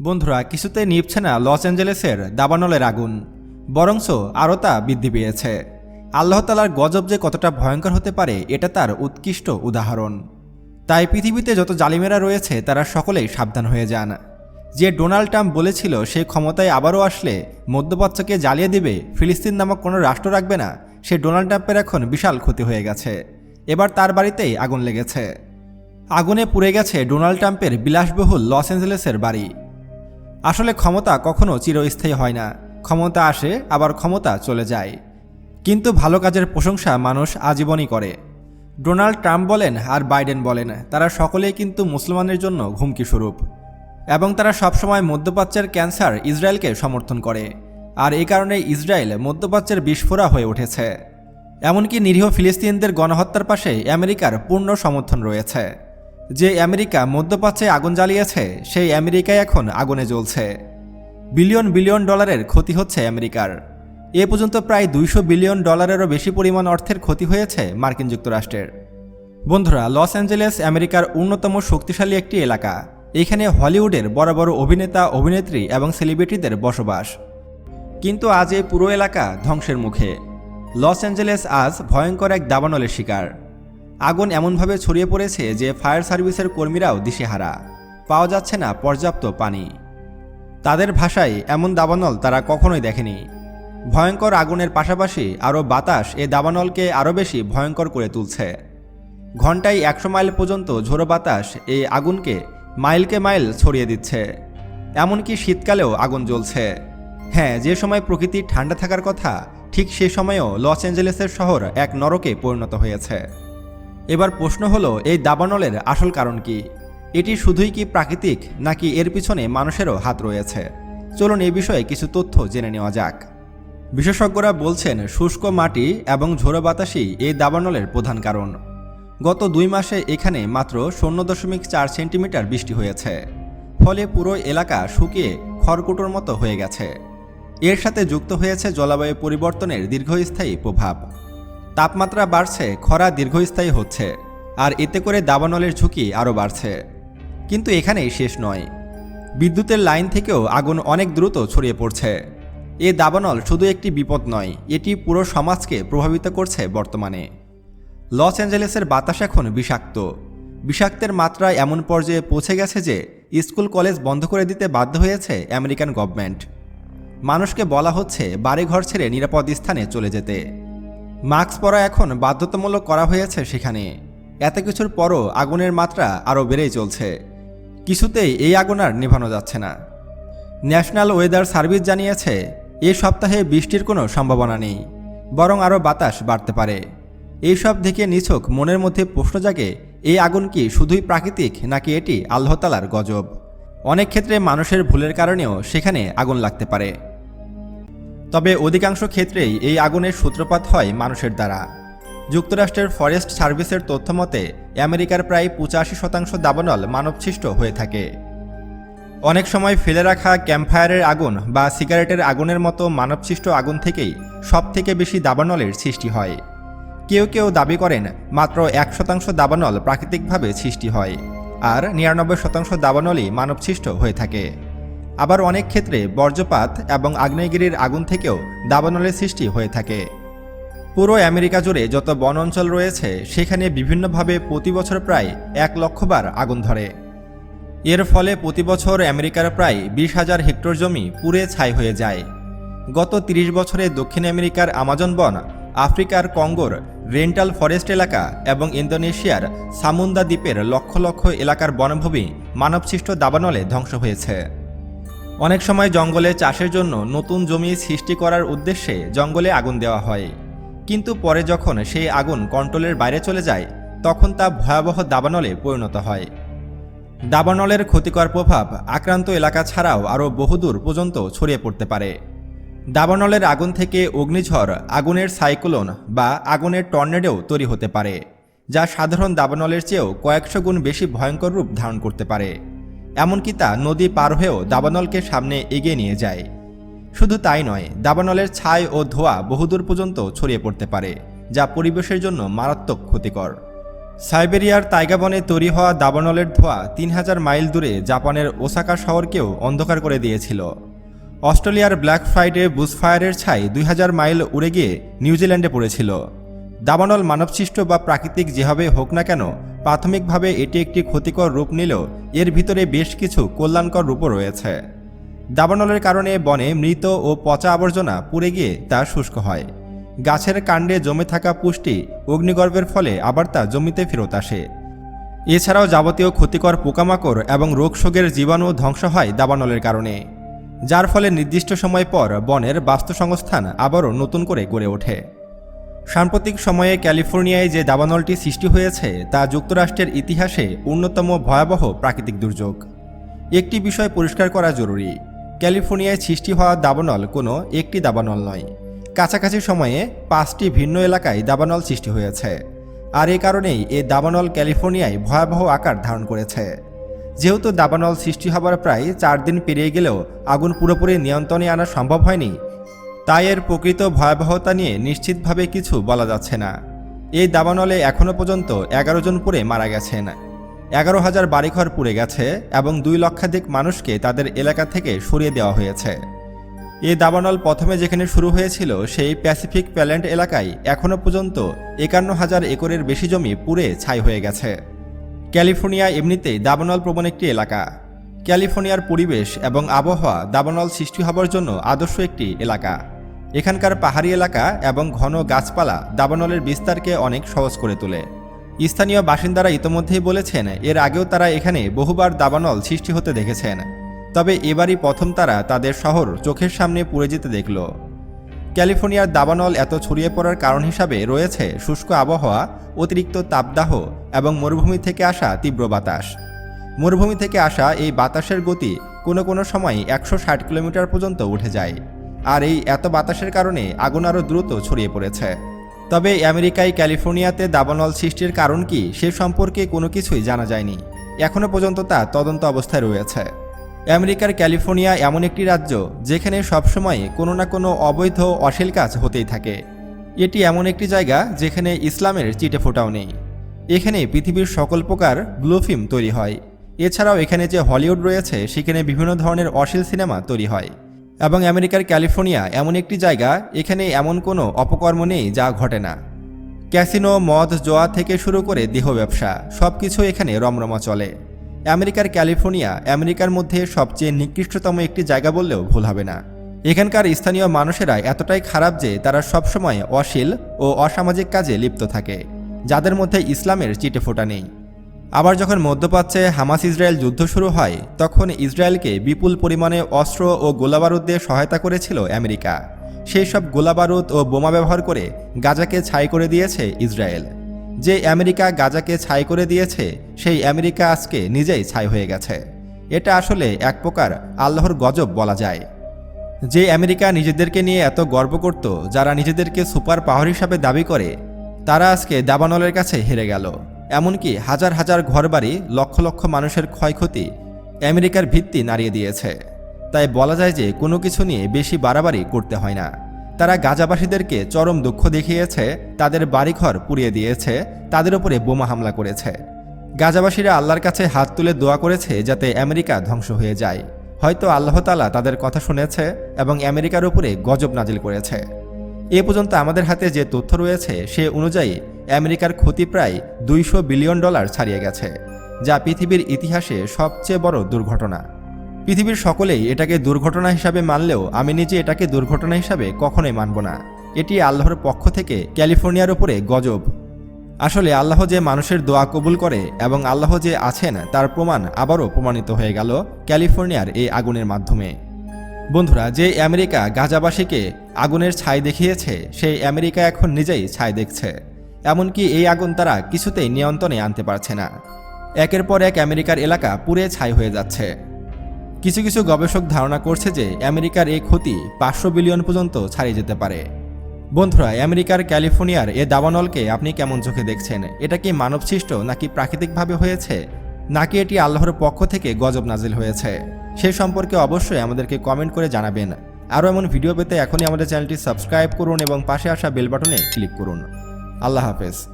বন্ধুরা, কিছুতে নিভছে না লস অ্যাঞ্জেলেসের দাবানলের আগুন। বরংস আরও তা বৃদ্ধি পেয়েছে। আল্লাহতালার গজব যে কতটা ভয়ঙ্কর হতে পারে, এটা তার উৎকৃষ্ট উদাহরণ। তাই পৃথিবীতে যত জালিমেরা রয়েছে, তারা সকলেই সাবধান হয়ে যান। যে ডোনাল্ড ট্রাম্প বলেছিল সে ক্ষমতায় আবারও আসলে মধ্যপ্রাচ্যকে জ্বালিয়ে দিবে, ফিলিস্তিন নামক কোনো রাষ্ট্র রাখবে না, সে ডোনাল্ড ট্রাম্পের এখন বিশাল ক্ষতি হয়ে গেছে। এবার তার বাড়িতেই আগুন লেগেছে। আগুনে পুড়ে গেছে ডোনাল্ড ট্রাম্পের বিলাসবহুল লস অ্যাঞ্জেলেসের বাড়ি। আসলে ক্ষমতা কখনো চিরস্থায়ী হয় না। ক্ষমতা আসে, আবার ক্ষমতা চলে যায়। কিন্তু ভালো কাজের প্রশংসা মানুষ আজীবনই করে। ডোনাল্ড ট্রাম্প বলেন আর বাইডেন বলেন, তারা সকলেই কিন্তু মুসলমানের জন্য হুমকি স্বরূপ এবং তারা সবসময় মধ্যপ্রাচ্যের ক্যান্সার ইসরায়েলকে সমর্থন করে। আর এই কারণে ইসরায়েল মধ্যপ্রাচ্যের বিস্ফোরা হয়ে উঠেছে। এমনকি নিরীহ ফিলিস্তিনদের গণহত্যার পাশে আমেরিকার পূর্ণ সমর্থন রয়েছে। যে আমেরিকা মধ্যপ্রাচ্যে আগুন জ্বালিয়েছে, সেই আমেরিকায় এখন আগুনে জ্বলছে। বিলিয়ন বিলিয়ন ডলারের ক্ষতি হচ্ছে আমেরিকার। এ পর্যন্ত প্রায় দুইশো বিলিয়ন ডলারেরও বেশি পরিমাণ অর্থের ক্ষতি হয়েছে মার্কিন যুক্তরাষ্ট্রের। বন্ধুরা, লস অ্যাঞ্জেলেস আমেরিকার অন্যতম শক্তিশালী একটি এলাকা। এখানে হলিউডের বড় বড় অভিনেতা, অভিনেত্রী এবং সেলিব্রিটিদের বসবাস। কিন্তু আজ এই পুরো এলাকা ধ্বংসের মুখে। লস অ্যাঞ্জেলেস আজ ভয়ঙ্কর এক দাবানলের শিকার। আগুন এমনভাবে ছড়িয়ে পড়েছে যে ফায়ার সার্ভিসের কর্মীরাও দিশেহারা। পাওয়া যাচ্ছে না পর্যাপ্ত পানি। তাদের ভাষায় এমন দাবানল তারা কখনোই দেখেনি। ভয়ঙ্কর আগুনের পাশাপাশি আরও বাতাস এ দাবানলকে আরও বেশি ভয়ঙ্কর করে তুলছে। ঘন্টায় একশো মাইল পর্যন্ত ঝোড়ো বাতাস এই আগুনকে মাইলকে মাইল ছড়িয়ে দিচ্ছে। এমনকি শীতকালেও আগুন জ্বলছে। হ্যাঁ যে সময় প্রকৃতি ঠান্ডা থাকার কথা, ঠিক সে সময়েও লস অ্যাঞ্জেলেসের শহর এক নরকে পরিণত হয়েছে। এবার প্রশ্ন হলো, এই দাবানলের আসল কারণ কি? এটি শুধুই কি প্রাকৃতিক, নাকি এর পিছনে মানুষেরও হাত রয়েছে? চলুন এ বিষয়ে কিছু তথ্য জেনে নেওয়া যাক। বিশেষজ্ঞরা বলছেন, শুষ্ক মাটি এবং ঝোড়ো বাতাসই এই দাবানলের প্রধান কারণ। গত দুই মাসে এখানে মাত্র শূন্য দশমিক চার সেন্টিমিটার বৃষ্টি হয়েছে। ফলে পুরো এলাকা শুকিয়ে খড়কুটোর মতো হয়ে গেছে। এর সাথে যুক্ত হয়েছে জলবায়ু পরিবর্তনের দীর্ঘস্থায়ী প্রভাব। তাপমাত্রা বাড়ছে, খরা দীর্ঘস্থায়ী হচ্ছে, আর এতে করে দাবানলের ঝুঁকি আরও বাড়ছে। কিন্তু এখানেই শেষ নয়। বিদ্যুতের লাইন থেকেও আগুন অনেক দ্রুত ছড়িয়ে পড়ছে। এ দাবানল শুধু একটি বিপদ নয়, এটি পুরো সমাজকে প্রভাবিত করছে বর্তমানে। লস অ্যাঞ্জেলেসের বাতাস এখন বিষাক্ত। বিষাক্তের মাত্রা এমন পর্যায়ে পৌঁছে গেছে যে, স্কুল কলেজ বন্ধ করে দিতে বাধ্য হয়েছে আমেরিকান গভর্নমেন্ট। মানুষকে বলা হচ্ছে, বাড়িঘর ছেড়ে নিরাপদ স্থানে চলে যেতে। মাস্ক পরা এখন বাধ্যতামূলক করা হয়েছে সেখানে। এত কিছুর পরও আগুনের মাত্রা আরও বেড়েই চলছে। কিছুতেই এই আগুন আর নেভানো যাচ্ছে না। ন্যাশনাল ওয়েদার সার্ভিস জানিয়েছে, এ সপ্তাহে বৃষ্টির কোনো সম্ভাবনা নেই, বরং আরও বাতাস বাড়তে পারে। এইসব দেখে নিছক মনের মধ্যে প্রশ্ন জাগে, এই আগুন কি শুধুই প্রাকৃতিক নাকি এটি আল্লাহতালার গজব? অনেক ক্ষেত্রে মানুষের ভুলের কারণেও সেখানে আগুন লাগতে পারে। তবে অধিকাংশ ক্ষেত্রেই এই আগুনের সূত্রপাত হয় মানুষের দ্বারা। যুক্তরাষ্ট্রের ফরেস্ট সার্ভিসের তথ্য মতে, আমেরিকার প্রায় পঁচাশি শতাংশ দাবানল মানবসৃষ্ট হয়ে থাকে। অনেক সময় ফেলে রাখা ক্যাম্পফায়ারের আগুন বা সিগারেটের আগুনের মতো মানবসৃষ্ট আগুন থেকেই সব থেকে বেশি দাবানলের সৃষ্টি হয়। কেউ কেউ দাবি করেন, মাত্র এক শতাংশ দাবানল প্রাকৃতিকভাবে সৃষ্টি হয়, আর নিরানব্বই শতাংশ দাবানলই মানবসৃষ্ট হয়ে থাকে। আবার অনেক ক্ষেত্রে বর্জ্যপাত এবং আগ্নেয়গিরির আগুন থেকেও দাবানলের সৃষ্টি হয়ে থাকে। পুরো আমেরিকা জুড়ে যত বন অঞ্চল রয়েছে, সেখানে বিভিন্নভাবে প্রতি বছর প্রায় এক লক্ষবার আগুন ধরে। এর ফলে প্রতি বছর আমেরিকার প্রায় বিশ হাজার হেক্টর জমি পুড়ে ছাই হয়ে যায়। গত ৩০ বছরে দক্ষিণ আমেরিকার আমাজন বন, আফ্রিকার কঙ্গোর রেন্টাল ফরেস্ট এলাকা এবং ইন্দোনেশিয়ার সামুন্দা দ্বীপের লক্ষ লক্ষ এলাকার বনভূমি মানবসৃষ্ট দাবানলে ধ্বংস হয়েছে। অনেক সময় জঙ্গলে চাষের জন্য নতুন জমি সৃষ্টি করার উদ্দেশ্যে জঙ্গলে আগুন দেওয়া হয়। কিন্তু পরে যখন সেই আগুন কন্ট্রোলের বাইরে চলে যায়, তখন তা ভয়াবহ দাবানলে পরিণত হয়। দাবানলের ক্ষতিকর প্রভাব আক্রান্ত এলাকা ছাড়াও আরও বহুদূর পর্যন্ত ছড়িয়ে পড়তে পারে। দাবানলের আগুন থেকে অগ্নিঝড়, আগুনের সাইক্লোন বা আগুনের টর্নেডেও তৈরি হতে পারে, যা সাধারণ দাবানলের চেয়েও কয়েকশো গুণ বেশি ভয়ঙ্কর রূপ ধারণ করতে পারে। এমনকি তা নদী পার হয়েও দাবানলকে সামনে এগিয়ে নিয়ে যায়। শুধু তাই নয়, দাবানলের ছাই ও ধোঁয়া বহুদূর পর্যন্ত ছড়িয়ে পড়তে পারে, যা পরিবেশের জন্য মারাত্মক ক্ষতিকর। সাইবেরিয়ার তাইগাবনে তৈরি হওয়া দাবানলের ধোঁয়া তিন হাজার মাইল দূরে জাপানের ওসাকা শহরকেও অন্ধকার করে দিয়েছিল। অস্ট্রেলিয়ার ব্ল্যাক ফ্রাইডে বুসফায়ারের ছাই দুই হাজার মাইল উড়ে গিয়ে নিউজিল্যান্ডে পড়েছিল। দাবানল মানবসৃষ্ট বা প্রাকৃতিক যেভাবে হোক না কেন, প্রাথমিকভাবে এটি একটি ক্ষতিকর রূপ নিলেও এর ভিতরে বেশ কিছু কল্যাণকর রূপও রয়েছে। দাবানলের কারণে বনে মৃত ও পচা আবর্জনা পুড়ে গিয়ে তা শুষ্ক হয়। গাছের কাণ্ডে জমে থাকা পুষ্টি অগ্নিগর্ভের ফলে আবার তা জমিতে ফেরত আসে। এছাড়াও যাবতীয় ক্ষতিকর পোকামাকড় এবং রোগশোগের জীবাণু ধ্বংস হয় দাবানলের কারণে। যার ফলে নির্দিষ্ট সময় পর বনের বাস্তুসংস্থান আবারও নতুন করে গড়ে ওঠে। সাম্প্রতিক সময়ে ক্যালিফোর্নিয়ায় যে দাবানলটি সৃষ্টি হয়েছে, তা যুক্তরাষ্ট্রের ইতিহাসে অন্যতম ভয়াবহ প্রাকৃতিক দুর্যোগ। একটি বিষয় পরিষ্কার করা জরুরি, ক্যালিফোর্নিয়ায় সৃষ্টি হওয়া দাবানল কোনো একটি দাবানল নয়। কাছাকাছি সময়ে পাঁচটি ভিন্ন এলাকায় দাবানল সৃষ্টি হয়েছে, আর এ কারণেই এ দাবানল ক্যালিফোর্নিয়ায় ভয়াবহ আকার ধারণ করেছে। যেহেতু দাবানল সৃষ্টি হবার প্রায় চার দিন পেরিয়ে গেলেও আগুন পুরোপুরি নিয়ন্ত্রণে আনা সম্ভব হয়নি তাই এর প্রকৃত ভয়াবহতা নিয়ে নিশ্চিতভাবে কিছু বলা যাচ্ছে না। এই দাবানলে এখনও পর্যন্ত এগারো জন পুড়ে মারা গেছেন। এগারো হাজার বাড়িঘর পুড়ে গেছে এবং দুই লক্ষাধিক মানুষকে তাদের এলাকা থেকে সরিয়ে দেওয়া হয়েছে। এই দাবানল প্রথমে যেখানে শুরু হয়েছিল, সেই প্যাসিফিক প্যালেন্ট এলাকায় এখনও পর্যন্ত একান্ন হাজার একরের বেশি জমি পুড়ে ছাই হয়ে গেছে। ক্যালিফোর্নিয়া এমনিতেই দাবানল প্রবণ একটি এলাকা। ক্যালিফোর্নিয়ার পরিবেশ এবং আবহাওয়া দাবানল সৃষ্টি হবার জন্য আদর্শ একটি এলাকা। এখানকার পাহাড়ি এলাকা এবং ঘন গাছপালা দাবানলের বিস্তারকে অনেক সহজ করে তোলে। স্থানীয় বাসিন্দারা ইতোমধ্যেই বলেছেন, এর আগেও তারা এখানে বহুবার দাবানল সৃষ্টি হতে দেখেছেন। তবে এবারই প্রথম তারা তাদের শহর চোখের সামনে পুড়ে যেতে দেখল। ক্যালিফোর্নিয়ার দাবানল এত ছড়িয়ে পড়ার কারণ হিসাবে রয়েছে শুষ্ক আবহাওয়া, অতিরিক্ত তাপদাহ এবং মরুভূমি থেকে আসা তীব্র বাতাস। মরুভূমি থেকে আসা এই বাতাসের গতি কোনো কোনো সময় একশো ষাট কিলোমিটার পর্যন্ত উঠে যায়। আর এই এত বাতাসের কারণে আগুন আরও দ্রুত ছড়িয়ে পড়েছে। তবে আমেরিকায় ক্যালিফোর্নিয়াতে দাবানল সৃষ্টির কারণ কি সে সম্পর্কে কোনো কিছুই জানা যায়নি। এখনও পর্যন্ত তা তদন্ত অবস্থায় রয়েছে। আমেরিকার ক্যালিফোর্নিয়া এমন একটি রাজ্য যেখানে সবসময় কোনো না কোনো অবৈধ, অশ্লীল কাজ হতেই থাকে। এটি এমন একটি জায়গা যেখানে ইসলামের চিটে ফোটাও নেই। এখানে পৃথিবীর সকল প্রকার ব্লু ফিল্ম তৈরি হয়। এছাড়াও এখানে যে হলিউড রয়েছে, সেখানে বিভিন্ন ধরনের অশ্লীল সিনেমা তৈরি হয়। এবং আমেরিকার ক্যালিফোর্নিয়া এমন একটি জায়গা, এখানে এমন কোনো অপকর্ম নেই যা ঘটে না। ক্যাসিনো, মদ, জোয়া থেকে শুরু করে দেহ ব্যবসা সব কিছু এখানে রমরমা চলে। আমেরিকার ক্যালিফোর্নিয়া আমেরিকার মধ্যে সবচেয়ে নিকৃষ্টতম একটি জায়গা বললেও ভুল হবে না। এখানকার স্থানীয় মানুষেরা এতটাই খারাপ যে তারা সবসময় অশীল ও অসামাজিক কাজে লিপ্ত থাকে, যাদের মধ্যে ইসলামের চিটে ফোটা নেই। আবার যখন মধ্যপ্রাচ্যে হামাস ইসরায়েল যুদ্ধ শুরু হয়, তখন ইসরায়েলকে বিপুল পরিমাণে অস্ত্র ও গোলাবারুদ দিয়ে সহায়তা করেছিল আমেরিকা। সেই সব গোলাবারুদ ও বোমা ব্যবহার করে গাজাকে ছাই করে দিয়েছে ইসরায়েল। যে আমেরিকা গাজাকে ছাই করে দিয়েছে, সেই আমেরিকা আজকে নিজেই ছাই হয়ে গেছে। এটা আসলে এক প্রকার আল্লাহর গজব বলা যায়। যে আমেরিকা নিজেদেরকে নিয়ে এত গর্ব করত, যারা নিজেদেরকে সুপার পাওয়ার হিসাবে দাবি করে, তারা আজকে দাবানলের কাছে হেরে গেল। এমনকি হাজার হাজার ঘরবাড়ি লক্ষ লক্ষ মানুষের ক্ষয়ক্ষতি আমেরিকার ভিত্তি নাড়িয়ে দিয়েছে। তাই বলা যায় যে কোনো কিছু নিয়ে বেশি বাড়াবাড়ি করতে হয় না। তারা গাজাবাসীদেরকে চরম দুঃখ দেখিয়েছে, তাদের বাড়িঘর পুড়িয়ে দিয়েছে, তাদের উপরে বোমা হামলা করেছে। গাজাবাসীরা আল্লাহর কাছে হাত তুলে দোয়া করেছে যাতে আমেরিকা ধ্বংস হয়ে যায়। হয়তো আল্লাহতালা তাদের কথা শুনেছে এবং আমেরিকার উপরে গজব নাজিল করেছে। এ পর্যন্ত আমাদের হাতে যে তথ্য রয়েছে, সে অনুযায়ী আমেরিকার ক্ষতি প্রায় দুইশো বিলিয়ন ডলার ছাড়িয়ে গেছে, যা পৃথিবীর ইতিহাসে সবচেয়ে বড় দুর্ঘটনা। পৃথিবীর সকলেই এটাকে দুর্ঘটনা হিসাবে মানলেও আমি নিজে এটাকে দুর্ঘটনা হিসাবে কখনোই মানব না। এটি আল্লাহর পক্ষ থেকে ক্যালিফোর্নিয়ার উপরে গজব। আসলে আল্লাহ যে মানুষের দোয়া কবুল করে এবং আল্লাহ যে আছেন, তার প্রমাণ আবারও প্রমাণিত হয়ে গেল ক্যালিফোর্নিয়ার এই আগুনের মাধ্যমে। বন্ধুরা, যে আমেরিকা গাজাবাসীকে আগুনের ছাই দেখিয়েছে, সেই আমেরিকা এখন নিজেই ছাই দেখছে। এমনকি এই আগুন তারা কিছুতেই নিয়ন্ত্রণে আনতে পারছে না। একের পর এক আমেরিকার এলাকা পুড়ে ছাই হয়ে যাচ্ছে। কিছু কিছু গবেষক ধারণা করছে যে আমেরিকার এই ক্ষতি পাঁচশো বিলিয়ন পর্যন্ত ছাড়িয়ে যেতে পারে। বন্ধুরা, আমেরিকার ক্যালিফোর্নিয়ার এ দাবানলকে আপনি কেমন চোখে দেখছেন? এটা কি মানবসৃষ্ট নাকি প্রাকৃতিকভাবে হয়েছে? নাকি এটি আল্লাহর পক্ষ থেকে গজব নাজিল হয়েছে? সে সম্পর্কে অবশ্যই আমাদেরকে কমেন্ট করে জানাবেন। আরও এমন ভিডিও পেতে এখনই আমাদের চ্যানেলটি সাবস্ক্রাইব করুন এবং পাশে আসা বেল বাটনে ক্লিক করুন। আল্লাহ হাফেজ।